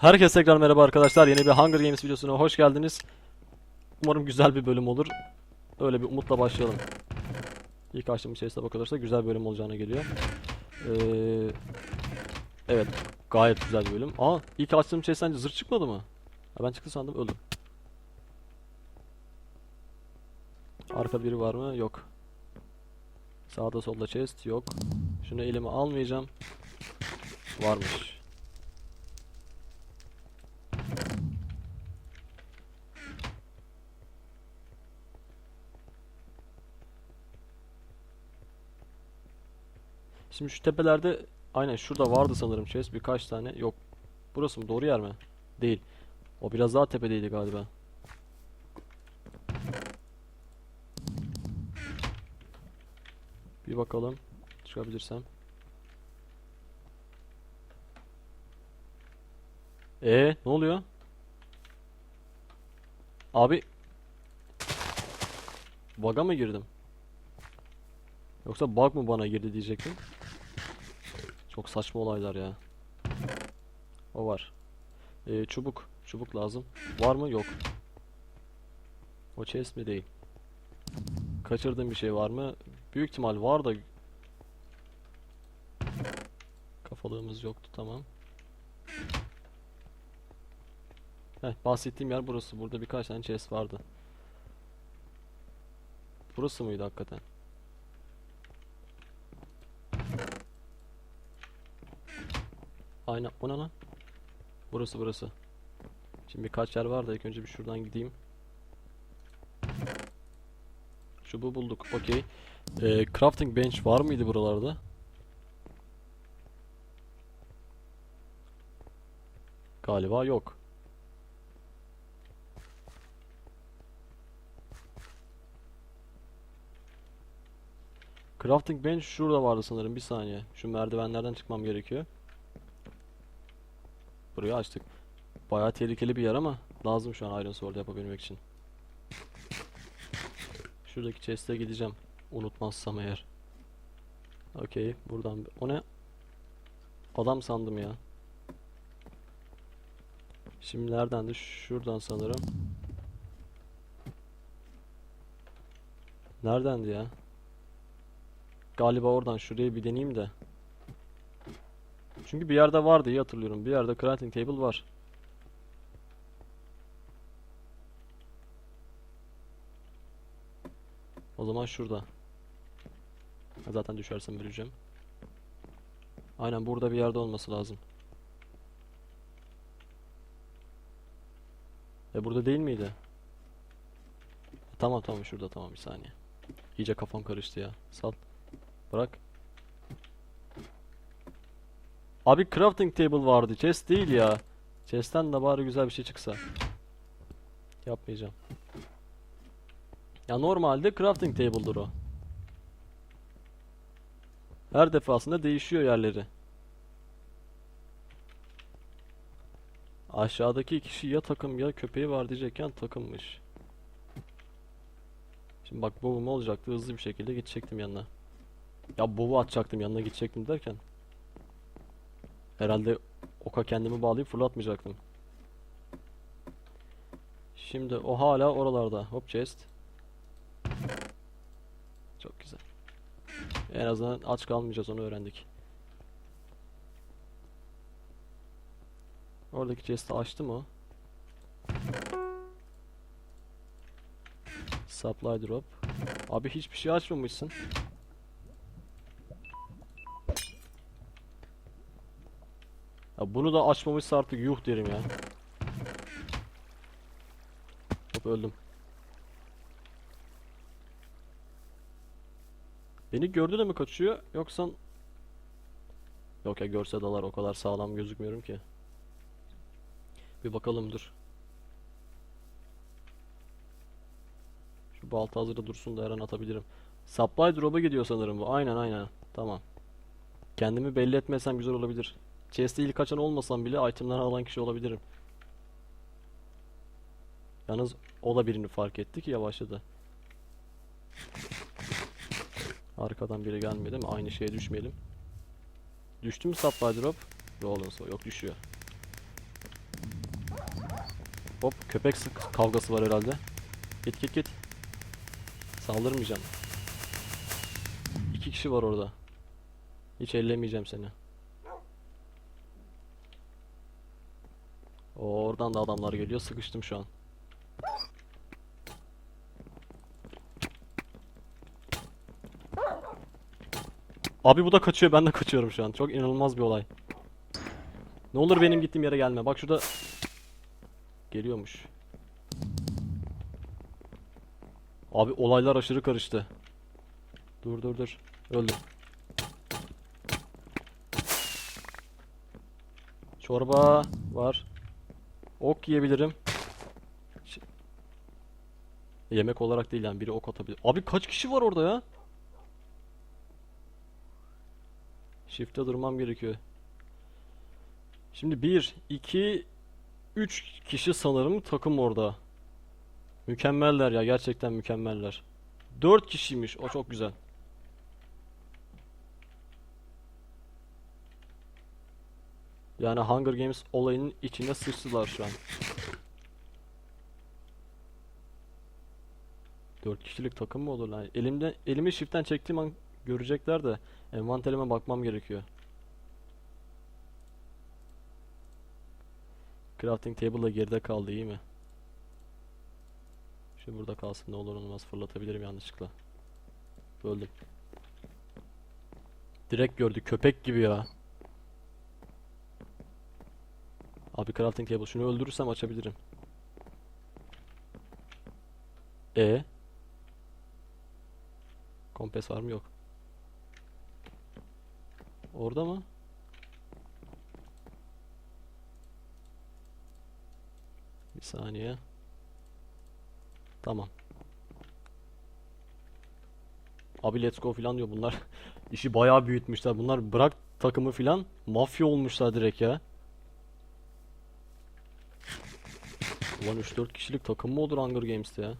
Herkese tekrar merhaba arkadaşlar. Yeni bir Hunger Games videosuna hoş geldiniz. Umarım güzel bir bölüm olur. Öyle bir umutla başlayalım. İlk açtığım içerisine bakılırsa güzel bir bölüm olacağına geliyor. Ee, evet, gayet güzel bir bölüm. Aa, ilk açtığım içerisinden zırh çıkmadı mı? Ha, ben çıktı sandım, öldüm. Arka biri var mı? Yok. Sağda solda chest yok. Şunu elime almayacağım. Varmış. Şimdi şu tepelerde aynen şurada vardı sanırım chest birkaç tane. Yok. Burası mı? Doğru yer mi? Değil. O biraz daha tepedeydi galiba. Bir bakalım. Çıkabilirsem. E ne oluyor? Abi Bug'a mı girdim? Yoksa bug mı bana girdi diyecektim. Çok saçma olaylar ya. O var. Ee, çubuk. Çubuk lazım. Var mı? Yok. O chest mi? Değil. Kaçırdığım bir şey var mı? Büyük ihtimal var da Kafalığımız yoktu tamam. Heh, bahsettiğim yer burası. Burada birkaç tane chest vardı. Burası mıydı hakikaten? Aynen. O ne lan? Burası burası. Şimdi birkaç yer var da ilk önce bir şuradan gideyim. Çubuğu bulduk. Okey. Ee, crafting bench var mıydı buralarda? Galiba yok. Crafting bench şurada vardı sanırım. Bir saniye. Şu merdivenlerden çıkmam gerekiyor. Burayı açtık. Bayağı tehlikeli bir yer ama lazım şu an Iron Sword yapabilmek için. Şuradaki chest'e gideceğim. Unutmazsam eğer. Okey. Buradan. O ne? Adam sandım ya. Şimdi neredendi? Şuradan sanırım. Neredendi ya? Galiba oradan şuraya bir deneyeyim de. Çünkü bir yerde vardı iyi hatırlıyorum. Bir yerde crafting table var. O zaman şurada. Zaten düşersem öleceğim. Aynen burada bir yerde olması lazım. E burada değil miydi? Tamam tamam şurada tamam bir saniye. İyice kafam karıştı ya. Sal. Bırak. Abi crafting table vardı. Chest değil ya. Chest'ten de bari güzel bir şey çıksa. Yapmayacağım. Ya normalde crafting table'dır o. Her defasında değişiyor yerleri. Aşağıdaki kişi ya takım ya köpeği var diyecekken takımmış. Şimdi bak bobum olacaktı hızlı bir şekilde gidecektim yanına. Ya bobu atacaktım yanına gidecektim derken. Herhalde oka kendimi bağlayıp fırlatmayacaktım. Şimdi o hala oralarda. Hop chest. Çok güzel. En azından aç kalmayacağız onu öğrendik. Oradaki chest'i açtı mı? Supply drop. Abi hiçbir şey açmamışsın. Ya bunu da açmamışsa artık yuh derim ya. Hop öldüm. Beni gördü de mi kaçıyor yoksa Yok ya görse dalar o kadar sağlam gözükmüyorum ki. Bir bakalım dur. Şu balta hazırda dursun da her an atabilirim. Supply drop'a gidiyor sanırım bu. Aynen aynen. Tamam. Kendimi belli etmesem güzel olabilir. Chest'e ilk açan olmasam bile itemleri alan kişi olabilirim. Yalnız o da birini fark etti ki yavaşladı. Arkadan biri gelmedi mi? Aynı şeye düşmeyelim. Düştü mü supply drop? Rollins yok düşüyor. Hop köpek kavgası var herhalde. Git git git. Saldırmayacağım. İki kişi var orada. Hiç ellemeyeceğim seni. Oradan da adamlar geliyor. Sıkıştım şu an. Abi bu da kaçıyor. Ben de kaçıyorum şu an. Çok inanılmaz bir olay. Ne olur benim gittiğim yere gelme. Bak şurada geliyormuş. Abi olaylar aşırı karıştı. Dur dur dur. Öldüm. Çorba var. Ok yiyebilirim. Ş- Yemek olarak değil yani biri ok atabilir. Abi kaç kişi var orada ya? Shift'te durmam gerekiyor. Şimdi 1, 2, 3 kişi sanırım takım orada. Mükemmeller ya gerçekten mükemmeller. 4 kişiymiş o çok güzel. Yani Hunger Games olayının içine sıçtılar şu an. 4 kişilik takım mı olur lan? Elimde elimi shift'ten çektiğim an görecekler de envanterime bakmam gerekiyor. Crafting table da geride kaldı iyi mi? Şu burada kalsın ne olur olmaz fırlatabilirim yanlışlıkla. Öldüm. Direkt gördü köpek gibi ya. Abi crafting table şunu öldürürsem açabilirim. E Kompes var mı yok. Orada mı? Bir saniye. Tamam. Abi let's go filan diyor bunlar. İşi bayağı büyütmüşler. Bunlar bırak takımı filan mafya olmuşlar direkt ya. Ulan 3-4 kişilik takım mı olur Hunger Games'te ya?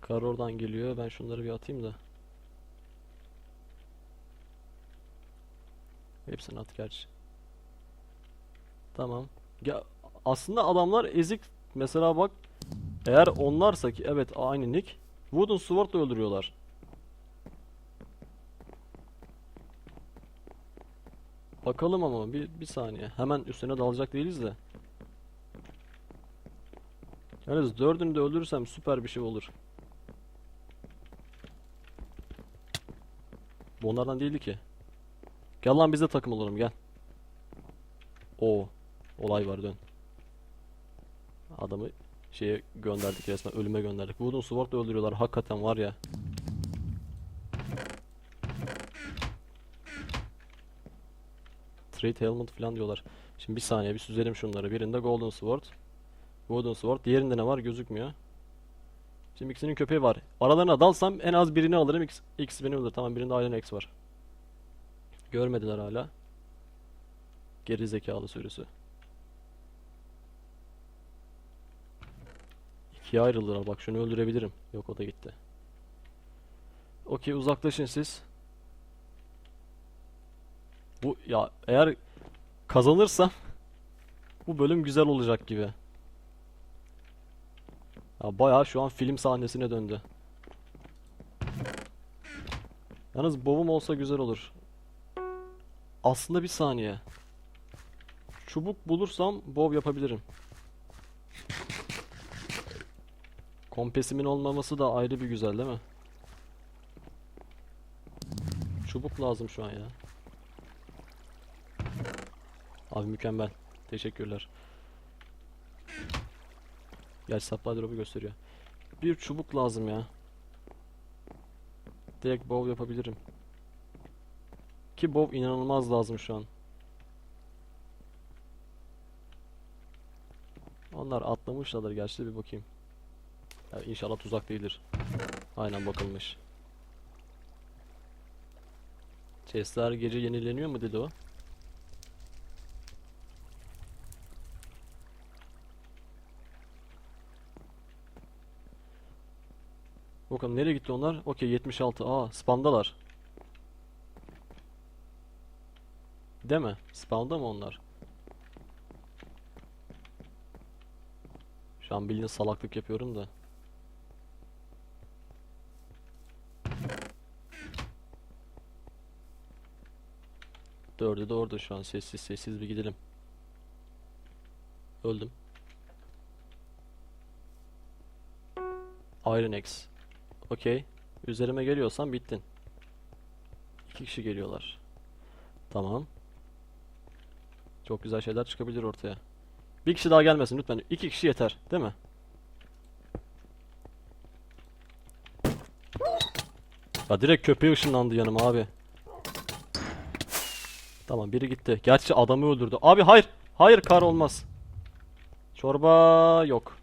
Kar oradan geliyor. Ben şunları bir atayım da. Hepsini at gerçi. Tamam. Ya aslında adamlar ezik. Mesela bak eğer onlarsa ki evet aynı nick Wooden Sword'la öldürüyorlar. Bakalım ama bir, bir saniye. Hemen üstüne dalacak değiliz de. Yalnız dördünü de öldürürsem süper bir şey olur. Bu onlardan değildi ki. Gel lan biz de takım olalım gel. O olay var dön. Adamı şeye gönderdik resmen ölüme gönderdik. Wooden Sword'la öldürüyorlar hakikaten var ya. Trade Helmet falan diyorlar. Şimdi bir saniye bir süzelim şunları. Birinde Golden Sword. Wooden Sword. Diğerinde ne var gözükmüyor. Şimdi ikisinin köpeği var. Aralarına dalsam en az birini alırım. X, X beni alır. Tamam birinde Iron X var. Görmediler hala. Geri zekalı sürüsü. İkiye ayrıldılar. Bak şunu öldürebilirim. Yok o da gitti. Okey uzaklaşın siz. Bu ya eğer kazanırsam bu bölüm güzel olacak gibi. Ya bayağı şu an film sahnesine döndü. Yalnız bovum olsa güzel olur. Aslında bir saniye. Çubuk bulursam bov yapabilirim. Kompesimin olmaması da ayrı bir güzel değil mi? Çubuk lazım şu an ya. Abi mükemmel. Teşekkürler. Gel supply drop'u gösteriyor. Bir çubuk lazım ya. Direkt bow yapabilirim. Ki bow inanılmaz lazım şu an. Onlar atlamışlardır gerçi bir bakayım. Ya inşallah tuzak değildir. Aynen bakılmış. Chestler gece yenileniyor mu dedi o? Bakalım nereye gitti onlar? Okey 76. Aa spamdalar. Değil mi? Spamda mı onlar? Şu an bildiğin salaklık yapıyorum da. Dördü de orada şu an. Sessiz sessiz bir gidelim. Öldüm. Iron X. Okey. Üzerime geliyorsan bittin. İki kişi geliyorlar. Tamam. Çok güzel şeyler çıkabilir ortaya. Bir kişi daha gelmesin lütfen. İki kişi yeter, değil mi? Ya direkt köpeği ışınlandı yanıma abi. Tamam biri gitti. Gerçi adamı öldürdü. Abi hayır. Hayır kar olmaz. Çorba yok.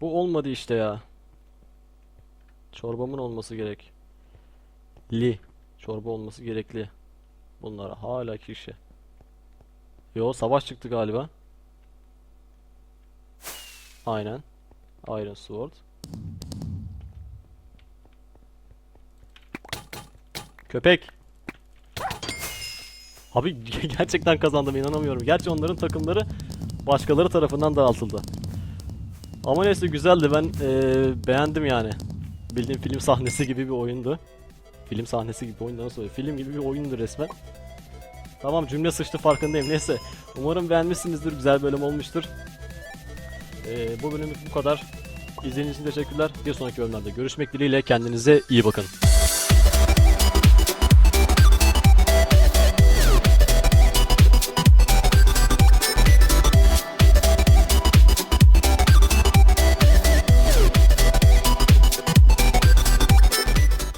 Bu olmadı işte ya. Çorbamın olması gerek. Li. Çorba olması gerekli. Bunlara hala kişi. Yo savaş çıktı galiba. Aynen. Iron Sword. Köpek. Abi gerçekten kazandım inanamıyorum. Gerçi onların takımları başkaları tarafından dağıtıldı. Ama neyse güzeldi ben eee, beğendim yani. Bildiğim film sahnesi gibi bir oyundu. Film sahnesi gibi oyundu nasıl oluyor? Film gibi bir oyundu resmen. Tamam cümle sıçtı farkındayım. Neyse. Umarım beğenmişsinizdir. Güzel bölüm olmuştur. Eee, bu bölümlük bu kadar. İzlediğiniz için teşekkürler. Bir sonraki bölümlerde görüşmek dileğiyle. Kendinize iyi bakın.